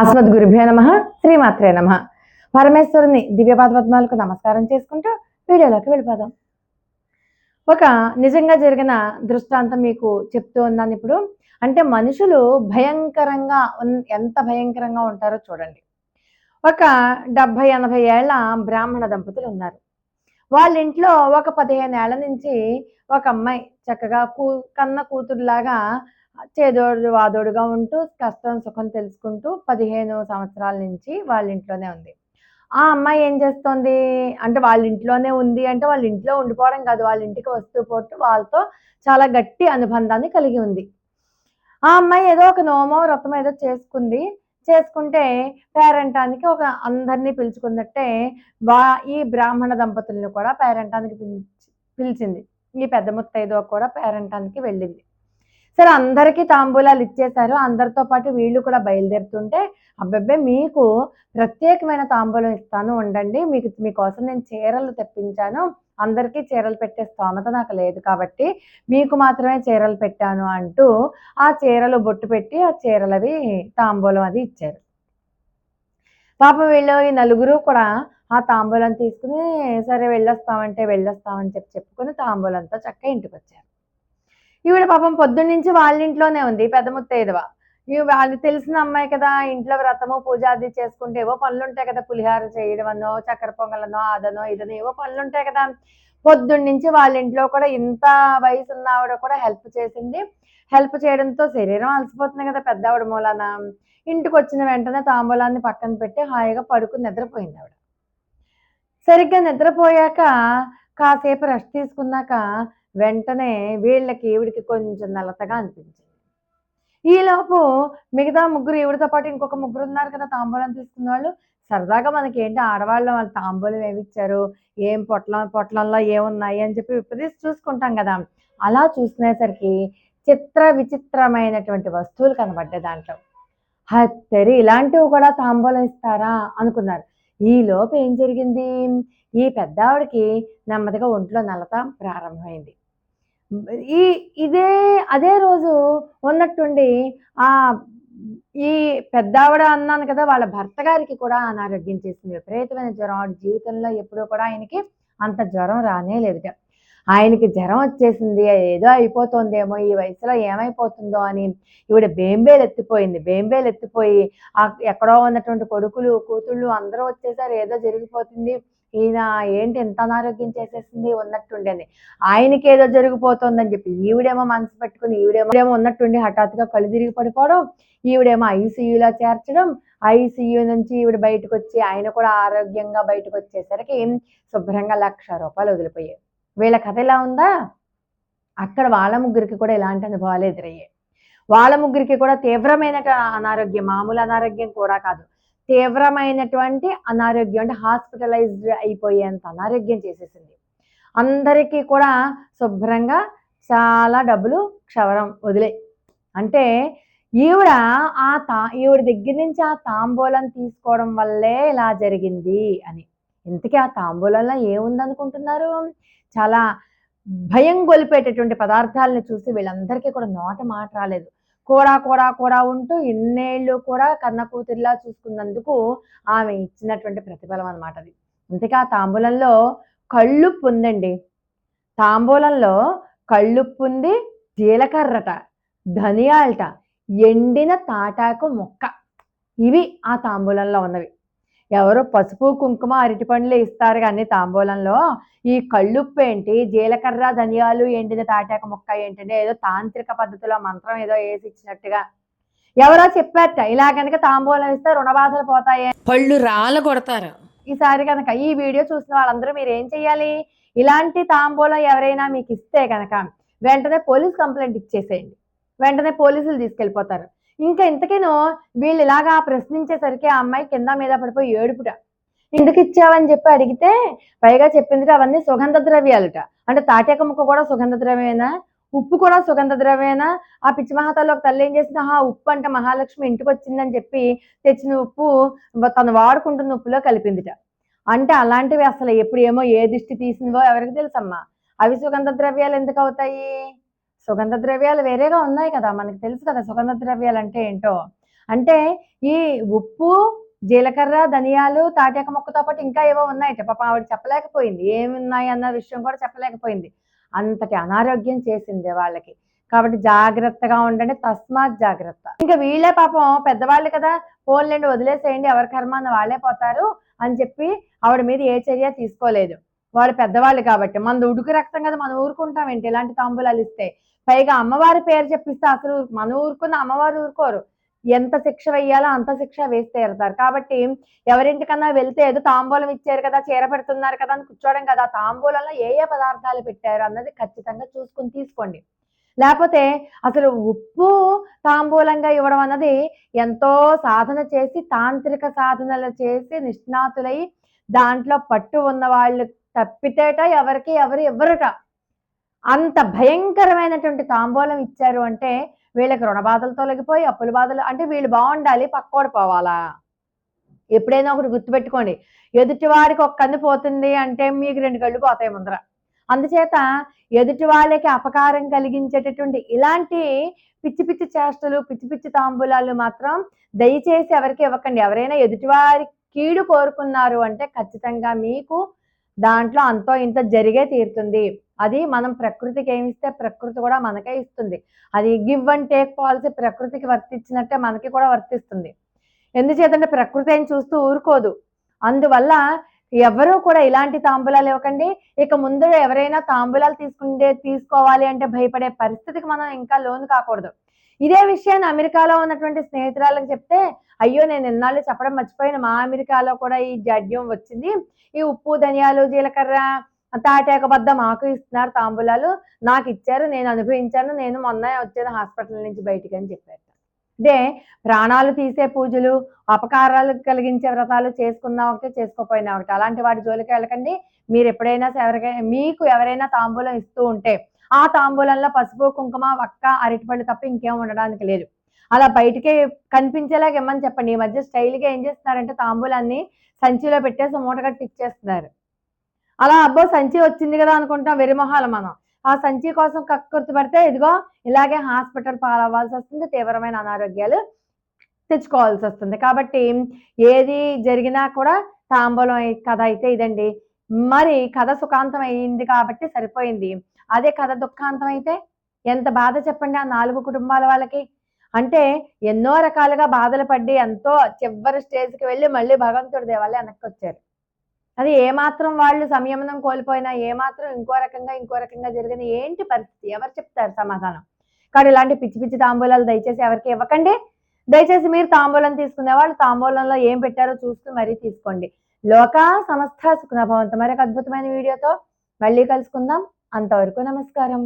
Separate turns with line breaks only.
అస్మద్ గురుభ్యో నమ శ్రీమాత్రే నమ. పరమేశ్వరుని దివ్యపాదపద్మాలకు నమస్కారం చేసుకుంటూ వీడియోలోకి వెళ్ళిపోదాం. ఒక నిజంగా జరిగిన దృష్టాంతం మీకు చెప్తూ ఉన్నాను ఇప్పుడు. అంటే మనుషులు భయంకరంగా ఎంత భయంకరంగా ఉంటారో చూడండి. ఒక డెబ్భై ఎనభై ఏళ్ళ బ్రాహ్మణ దంపతులు ఉన్నారు. వాళ్ళ ఇంట్లో ఒక పదిహేను ఏళ్ళ నుంచి ఒక అమ్మాయి చక్కగా కూ కన్న కూతురులాగా చేదోడు వాదోడుగా ఉంటూ కష్టం సుఖం తెలుసుకుంటూ పదిహేను సంవత్సరాల నుంచి వాళ్ళ ఇంట్లోనే ఉంది. ఆ అమ్మాయి ఏం చేస్తుంది? అంటే వాళ్ళ ఇంట్లోనే ఉంది అంటే వాళ్ళ ఇంట్లో ఉండిపోవడం కాదు. వాళ్ళ ఇంటికి వస్తూ పోతూ వాళ్ళతో చాలా గట్టి అనుబంధాన్ని కలిగి ఉంది. ఆ అమ్మాయి ఏదో ఒక నోమో వ్రతం ఏదో చేసుకుంది. చేసుకుంటే పేరంటానికి ఒక అందరినీ పిలుచుకున్నట్టే వా ఈ బ్రాహ్మణ దంపతులను కూడా పేరంటానికి పిలిచి పిలిచింది. ఈ పెద్ద ముత్తైదో కూడా పేరంటానికి వెళ్ళింది. సరే అందరికీ తాంబూలాలు ఇచ్చేశారు. అందరితో పాటు వీళ్ళు కూడా బయలుదేరుతుంటే అబ్బాయి మీకు ప్రత్యేకమైన తాంబూలం ఇస్తాను ఉండండి. మీకు మీకోసం నేను చీరలు తెప్పించాను. అందరికీ చీరలు పెట్టే స్తోమత నాకు లేదు కాబట్టి మీకు మాత్రమే చీరలు పెట్టాను అంటూ ఆ చీరలు బొట్టు పెట్టి ఆ చీరలవి తాంబూలం అది ఇచ్చారు. పాపం వీళ్ళు ఈ నలుగురు కూడా ఆ తాంబూలం తీసుకుని సరే వెళ్ళొస్తామంటే వెళ్ళొస్తామని చెప్పి చెప్పుకుని తాంబూలంతో చక్కగా ఇంటికి వచ్చారు ఈవిడ పాపం పొద్దున్నుంచి వాళ్ళ ఇంట్లోనే ఉంది పెద్ద ముత్తైదవ. ఇవి వాళ్ళు తెలిసిన అమ్మాయి కదా ఇంట్లో వ్రతము పూజ అది చేసుకుంటే ఏవో పనులు ఉంటాయి కదా పులిహార చేయడం అనో చక్కెర పొంగలనో అదనో ఇదనో ఏవో పనులు ఉంటాయి కదా పొద్దున్నుంచి వాళ్ళ ఇంట్లో కూడా ఇంత వయసు ఉన్న ఆవిడ కూడా హెల్ప్ చేసింది. హెల్ప్ చేయడంతో శరీరం అలసిపోతుంది కదా పెద్ద ఆవిడ మూలాన. ఇంటికి వచ్చిన వెంటనే తాంబూలాన్ని పక్కన పెట్టి హాయిగా పడుకుని నిద్రపోయింది ఆవిడ. సరిగ్గా నిద్రపోయాక కాసేపు రెస్ట్ తీసుకున్నాక వెంటనే వీళ్ళకి ఈవిడికి కొంచెం నలతగా అనిపించింది. ఈలోపు మిగతా ముగ్గురు ఈవిడితో పాటు ఇంకొక ముగ్గురు ఉన్నారు కదా తాంబూలం తీసుకున్న వాళ్ళు. సరదాగా మనకి ఏంటి ఆడవాళ్ళు వాళ్ళు తాంబూలం ఏమిచ్చారు ఏం పొట్లం పొట్లంలో ఏమున్నాయి అని చెప్పి విపరీత చూసుకుంటాం కదా. అలా చూసుకునేసరికి చిత్ర విచిత్రమైనటువంటి వస్తువులు కనబడ్డాయి దాంట్లో. హత్తరి ఇలాంటివి కూడా తాంబూలం ఇస్తారా అనుకున్నారు. ఈ లోపు ఏం జరిగింది? ఈ పెద్ద ఆవిడకి నెమ్మదిగా ఒంట్లో నలత ప్రారంభమైంది. ఈ ఇదే అదే రోజు ఉన్నట్టుండి ఆ ఈ పెద్దావిడ అన్నాను కదా వాళ్ళ భర్త గారికి కూడా అనారోగ్యం చేసింది. విపరీతమైన జ్వరం. జీవితంలో ఎప్పుడూ కూడా ఆయనకి అంత జ్వరం రానే లేదుట. ఆయనకి జ్వరం వచ్చేసింది ఏదో అయిపోతుందేమో ఈ వయసులో ఏమైపోతుందో అని ఈవిడ బేంబేలు ఎత్తిపోయింది. బేంబేలు ఎత్తిపోయి ఆ ఎక్కడో ఉన్నటువంటి కొడుకులు కూతుళ్ళు అందరూ వచ్చేసారు. ఏదో జరిగిపోతుంది. ఈయన ఏంటి ఎంత అనారోగ్యం చేసేసింది ఉన్నట్టుండేది ఆయనకి ఏదో జరిగిపోతుందని చెప్పి ఈవిడేమో మనసు పెట్టుకుని ఈవిడేమో ఉన్నట్టుండి హఠాత్తుగా కళ్ళు తిరిగి పడిపోవడం ఈవిడేమో ఐసీయూలో చేర్చడం ఐసీయూ నుంచి ఈవిడ బయటకు వచ్చి ఆయన కూడా ఆరోగ్యంగా బయటకు వచ్చేసరికి శుభ్రంగా లక్ష రూపాయలు వదిలిపోయాయి. వీళ్ళ కథ ఎలా ఉందా? అక్కడ వాళ్ళ ముగ్గురికి కూడా ఇలాంటి అనుభవాలు ఎదురయ్యాయి. వాళ్ళ ముగ్గురికి కూడా తీవ్రమైన అనారోగ్యం మామూలు అనారోగ్యం కూడా కాదు. తీవ్రమైనటువంటి అనారోగ్యం అంటే హాస్పిటలైజ్డ్ అయిపోయేంత అనారోగ్యం చేసేసింది. అందరికీ కూడా శుభ్రంగా చాలా డబ్బులు క్షవరం వదిలే. అంటే ఈవిడ ఆ తా ఈవిడ దగ్గర నుంచి ఆ తాంబూలం తీసుకోవడం వల్లే ఇలా జరిగింది అని. ఇంతకీ ఆ తాంబూలంలో ఏముందనుకుంటున్నారు? చాలా భయం గొలిపేటటువంటి పదార్థాలను చూసి వీళ్ళందరికీ కూడా నోట మాట రాలేదు. కూర కూడా కూడా ఉంటూ ఇన్నేళ్ళు కూడా కన్న కూతురిలా చూసుకున్నందుకు ఆమె ఇచ్చినటువంటి ప్రతిఫలం అనమాట అది. అంతేకా ఆ తాంబూలంలో కళ్ళుప్పు ఉందండి. తాంబూలంలో కళ్ళుప్పు ఉంది జీలకర్రట ధనియాలట ఎండిన తాటాకు మొక్క. ఇవి ఆ తాంబూలంలో ఉన్నవి. ఎవరో పసుపు కుంకుమ అరటి పండ్లు ఇస్తారు కానీ తాంబూలంలో. ఈ కళ్ళుప్పు ఏంటి జీలకర్ర ధనియాలు ఎండిన తాటాకు మొక్క ఏంటంటే ఏదో తాంత్రిక పద్ధతిలో మంత్రం ఏదో వేసి ఇచ్చినట్టుగా. ఎవరో చెప్పారట ఇలా కనుక తాంబూలం ఇస్తే రుణబాధలు పోతాయి.
పళ్ళు రాళ్ళ కొడతారు.
ఈసారి కనుక ఈ వీడియో చూసిన వాళ్ళందరూ మీరు ఏం చెయ్యాలి? ఇలాంటి తాంబూలం ఎవరైనా మీకు ఇస్తే కనుక వెంటనే పోలీస్ కంప్లైంట్ ఇచ్చేసేయండి. వెంటనే పోలీసులు తీసుకెళ్ళిపోతారు. ఇంకా ఇంతకేనో వీళ్ళు ఇలాగా ప్రశ్నించేసరికి ఆ అమ్మాయి కింద మీద పడిపోయి ఏడుపుట. ఎందుకు ఇచ్చావని చెప్పి అడిగితే పైగా చెప్పింది అవన్నీ సుగంధ ద్రవ్యాలుట. అంటే తాటాక ముక్క కూడా సుగంధ ద్రవ్యమేనా? ఉప్పు కూడా సుగంధ ద్రవ్యమేనా? ఆ పిచ్చి మహాతాలో ఒక తల్లి ఏం చేసింది? ఆ ఉప్పు అంటే మహాలక్ష్మి ఇంటికి వచ్చిందని చెప్పి తెచ్చిన ఉప్పు తను వాడుకుంటున్న ఉప్పులో కలిపిందిట. అంటే అలాంటివి అసలు ఎప్పుడు ఏమో ఏ దిష్టి తీసిందో ఎవరికి తెలుసమ్మా? అవి సుగంధ ద్రవ్యాలు ఎందుకు అవుతాయి? సుగంధ ద్రవ్యాలు వేరేగా ఉన్నాయి కదా మనకు తెలుసు కదా సుగంధ ద్రవ్యాలు అంటే ఏంటో. అంటే ఈ ఉప్పు జీలకర్ర ధనియాలు తాటాక మొక్కతో పాటు ఇంకా ఏవో ఉన్నాయట. పాప ఆవిడ చెప్పలేకపోయింది. ఏమి ఉన్నాయి అన్న విషయం కూడా చెప్పలేకపోయింది. అంతటి అనారోగ్యం చేసింది వాళ్ళకి. కాబట్టి జాగ్రత్తగా ఉండండి. తస్మాత్ జాగ్రత్త. ఇంకా వీళ్ళే పాపం పెద్దవాళ్ళు కదా ఫోన్లేండి వదిలేసేయండి. ఎవరి కర్మాన్ని వాళ్ళే పోతారు అని చెప్పి ఆవిడ మీద ఏ చర్య తీసుకోలేదు. వాళ్ళు పెద్దవాళ్ళు కాబట్టి మన ఉడుకు రక్తం కదా మనం ఊరుకుంటాం ఏంటి? ఇలాంటి తాంబూలాలు ఇస్తే? పైగా అమ్మవారి పేరు చెప్పిస్తే అసలు మన ఊరుకున్న అమ్మవారు ఊరుకోరు. ఎంత శిక్ష వెయ్యాలో అంత శిక్ష వేస్తే ఎడతారు కాబట్టి ఎవరింటికన్నా వెళ్తే ఏదో తాంబూలం ఇచ్చారు కదా చీర పెడుతున్నారు కదా అని కూర్చోవడం కదా. తాంబూలంలో ఏ ఏ పదార్థాలు పెట్టారు అన్నది ఖచ్చితంగా చూసుకుని తీసుకోండి. లేకపోతే అసలు ఉప్పు తాంబూలంగా ఇవ్వడం అన్నది ఎంతో సాధన చేసి తాంత్రిక సాధనలు చేసి నిష్ణాతులై దాంట్లో పట్టు ఉన్న వాళ్ళు తప్పితేట ఎవరికి ఎవరు ఇవ్వరట. అంత భయంకరమైనటువంటి తాంబూలం ఇచ్చారు అంటే వీళ్ళకి రుణ బాధలు తొలగిపోయి అప్పుల బాధలు అంటే వీళ్ళు బాగుండాలి పక్కోడు పోవాలా? ఎప్పుడైనా ఒకటి గుర్తుపెట్టుకోండి. ఎదుటివాడికి ఒక కన్ను పోతుంది అంటే మీకు రెండు కళ్ళు పోతాయి ముందర. అందుచేత ఎదుటి వాళ్ళకి అపకారం కలిగించేటటువంటి ఇలాంటి పిచ్చి పిచ్చి చేష్టలు పిచ్చి పిచ్చి తాంబూలాలు మాత్రం దయచేసి ఎవరికి ఇవ్వకండి. ఎవరైనా ఎదుటివారి కీడు కోరుకున్నారు అంటే ఖచ్చితంగా మీకు దాంట్లో అంతో ఇంత జరిగే తీరుతుంది. అది మనం ప్రకృతికి ఏమి ఇస్తే ప్రకృతి కూడా మనకే ఇస్తుంది. అది గివ్ అండ్ టేక్ పాలసీ ప్రకృతికి వర్తించినట్టే మనకి కూడా వర్తిస్తుంది. ఎందుచేతంటే ప్రకృతి ఏం చూస్తూ ఊరుకోదు. అందువల్ల ఎవరూ కూడా ఇలాంటి తాంబూలాలు ఇవ్వకండి. ఇక ముందు ఎవరైనా తాంబూలాలు తీసుకుంటే తీసుకోవాలి అంటే భయపడే పరిస్థితికి మనం ఇంకా లోను కాకూడదు. ఇదే విషయాన్ని అమెరికాలో ఉన్నటువంటి స్నేహితురాలకు చెప్తే అయ్యో నేను ఎన్నాళ్ళు చెప్పడం మర్చిపోయిన. మా అమెరికాలో కూడా ఈ జాడ్యం వచ్చింది. ఈ ఉప్పు ధనియాలు జీలకర్ర తాటాక బద్ద మాకు ఇస్తున్నారు తాంబూలాలు. నాకు ఇచ్చారు నేను అనుభవించాను. నేను మొన్న వచ్చేది హాస్పిటల్ నుంచి బయటికి అని చెప్పారు అంటే ప్రాణాలు తీసే పూజలు అపకారాలు కలిగించే వ్రతాలు చేసుకున్నా ఒకటి చేసుకోపోయినా ఒకటి అలాంటి వాటి జోలికి వెళ్ళకండి. మీరు ఎప్పుడైనా ఎవరికైనా మీకు ఎవరైనా తాంబూలం ఇస్తూ ఉంటే ఆ తాంబూలంలో పసుపు కుంకుమ వక్క అరటిపళ్ళు తప్ప ఇంకేం ఉండడానికి లేదు. అలా బయటికి కనిపించేలాగా ఇమ్మని చెప్పండి. ఈ మధ్య స్టైల్గా ఏం చేస్తున్నారంటే తాంబూలాన్ని సంచిలో పెట్టేసి మూట ఇచ్చేస్తున్నారు. అలా అబ్బో సంచి వచ్చింది కదా అనుకుంటాం వెరిమొహాలు మనం. ఆ సంచి కోసం కక్కుర్తి పడితే ఇదిగో ఇలాగే హాస్పిటల్ పాలవ్వాల్సి వస్తుంది. తీవ్రమైన అనారోగ్యాలు తెచ్చుకోవాల్సి వస్తుంది. కాబట్టి ఏది జరిగినా కూడా తాంబూలం కథ అయితే ఇదండి. మరి కథ సుఖాంతం అయింది కాబట్టి సరిపోయింది. అదే కథ దుఃఖాంతం అయితే ఎంత బాధ చెప్పండి ఆ నాలుగు కుటుంబాల వాళ్ళకి? అంటే ఎన్నో రకాలుగా బాధలు పడి ఎంతో చివరి స్టేజ్కి వెళ్ళి మళ్ళీ భగవంతుడి దేవాలయం వెనక్కి వచ్చారు అది ఏమాత్రం వాళ్ళు సంయమనం కోల్పోయినా ఏమాత్రం ఇంకో రకంగా ఇంకో రకంగా జరిగిన ఏంటి పరిస్థితి? ఎవరు చెప్తారు సమాధానం? కానీ ఇలాంటి పిచ్చి పిచ్చి తాంబూలాలు దయచేసి ఎవరికి ఇవ్వకండి. దయచేసి మీరు తాంబూలం తీసుకునే వాళ్ళు తాంబూలంలో ఏం పెట్టారో చూసుకుని మరీ తీసుకోండి. లోక సమస్త సుఖనభవంతో మరొక అద్భుతమైన వీడియోతో మళ్ళీ కలుసుకుందాం. అంతవరకు నమస్కారం.